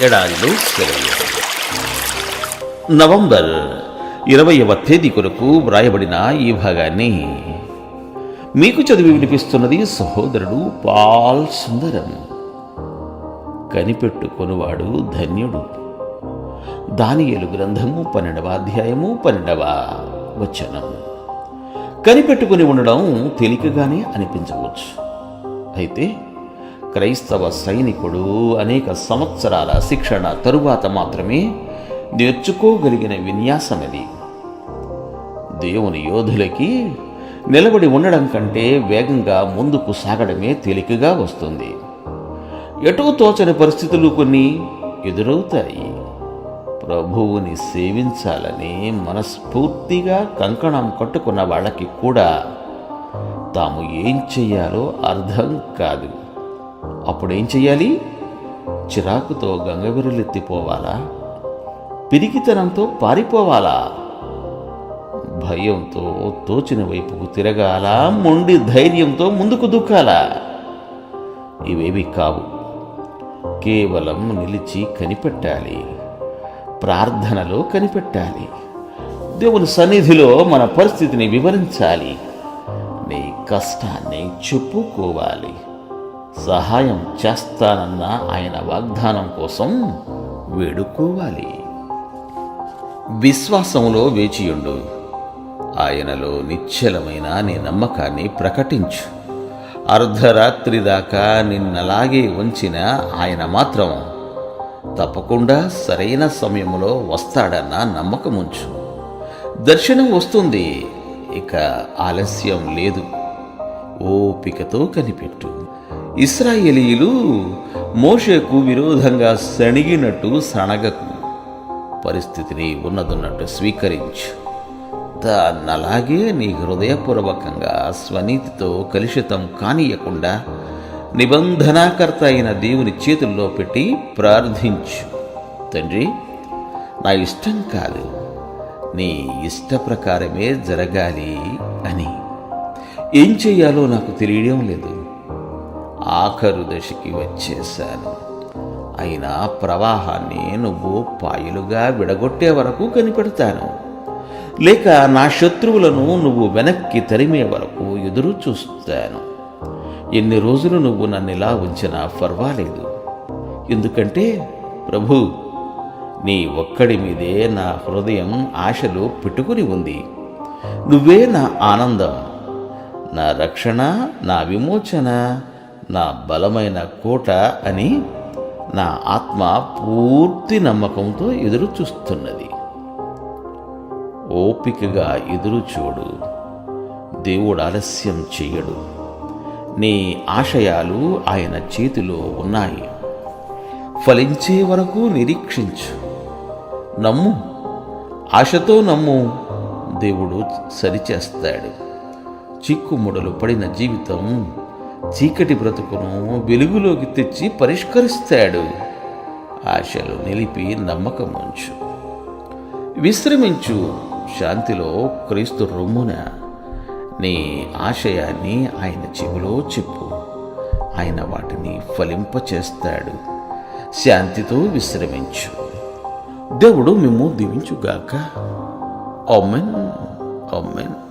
ఎడారిలో సెలవు నవంబర్ ఇరవయవ తేదీ కొరకు వ్రాయబడిన ఈ భాగాన్ని మీకు చదివి వినిపిస్తున్నది సహోదరుడు పాల్ సుందరం. కనిపెట్టుకొనువాడు ధన్యుడు. దానియేలు గ్రంథము పన్నెండవ అధ్యాయము పన్నెండవ వచనం. కనిపెట్టుకుని ఉండడం తేలికగానే అనిపించవచ్చు. అయితే క్రైస్తవ సైనికుడు అనేక సంవత్సరాల శిక్షణ తరువాత మాత్రమే నేర్చుకోగలిగిన విన్యాసం ఇది దేవుని యోధులకి నిలబడి ఉండడం కంటే వేగంగా ముందుకు సాగడమే తేలికగా వస్తుంది. ఎటూ తోచని పరిస్థితులు కొన్ని ఎదురవుతాయి. ప్రభువుని సేవించాలని మనస్ఫూర్తిగా కంకణం కట్టుకున్న వాళ్ళకి కూడా తాము ఏం చెయ్యాలో అర్థం కాదు. అప్పుడేం చెయ్యాలి? చిరాకుతో గంగవిరులెత్తిపోవాలా పిరికితనంతో పారిపోవాలా? భయంతో తోచిన వైపుకు తిరగాల? మొండి ధైర్యంతో ముందుకు దుక్కాలా ఇవేవి కావు. కేవలం నిలిచి కనిపెట్టాలి. ప్రార్థనలో కనిపెట్టాలి. దేవుని సన్నిధిలో మన పరిస్థితిని వివరించాలి. నీ కష్టాన్ని చెప్పుకోవాలి. సహాయం చేస్తానన్న ఆయన వాగ్దానం కోసం వేడుకోవాలి. విశ్వాసంలో వేచియుండు. ఆయనలో నిశ్చలమైన నీ నమ్మకాన్ని ప్రకటించు. అర్ధరాత్రి దాకా నిన్నలాగే ఉంచిన ఆయన మాత్రం తప్పకుండా సరైన సమయంలో వస్తాడన్న నమ్మకం ఉంచు దర్శనం వస్తుంది. ఇక ఆలస్యం లేదు. ఓపికతో కనిపెట్టు. ఇస్రాయేలీలు మోషేకు విరోధంగా సణిగినట్టు సణగకు. పరిస్థితిని ఉన్నదున్నట్టు స్వీకరించు. దాన్నలాగే నీ హృదయపూర్వకంగా స్వనీతితో కలుషితం కానియకుండా నిబంధనాకర్త అయిన దేవుని చేతుల్లో పెట్టి ప్రార్థించు. తండ్రి నా ఇష్టం కాదు. నీ ఇష్ట ప్రకారమే జరగాలి అని. ఏం చెయ్యాలో నాకు తెలియడం లేదు. ఆఖరు దశకి వచ్చేశాను. అయినా ప్రవాహాన్ని నువ్వు పాయలుగా విడగొట్టే వరకు కనిపెడతాను. లేక నా శత్రువులను నువ్వు వెనక్కి తరిమే వరకు ఎదురు చూస్తాను. ఎన్ని రోజులు నువ్వు నన్ను ఇలా ఉంచినా పర్వాలేదు ఎందుకంటే ప్రభు నీ ఒక్కడి మీదే నా హృదయం ఆశలు పెట్టుకుని ఉంది. నువ్వే నా ఆనందం. నా రక్షణ నా విమోచన నా బలమైన కోట అని నా ఆత్మ పూర్తి నమ్మకంతో ఎదురు చూస్తున్నది. ఓపికగా ఎదురు చూడు. దేవుడు ఆలస్యం చెయ్యడు నీ ఆశయాలు ఆయన చేతిలో ఉన్నాయి. ఫలించే వరకు నిరీక్షించు. నమ్ము. ఆశతో నమ్ము. దేవుడు సరిచేస్తాడు. చిక్కుముడలు పడిన జీవితం చీకటి బ్రతుకును వెలుగులోకి తెచ్చి పరిష్కరిస్తాడు. ఆశలు నిలిపి నమ్మకం ఉంచు విశ్రమించు. శాంతిలో క్రీస్తు రొమ్మున నీ ఆశయాన్ని ఆయన చెవిలో చెప్పు. ఆయన వాటిని ఫలింపచేస్తాడు. శాంతితో విశ్రమించు. దేవుడు మేము దీవించుగాక. అమ్మెన్ అమ్మెన్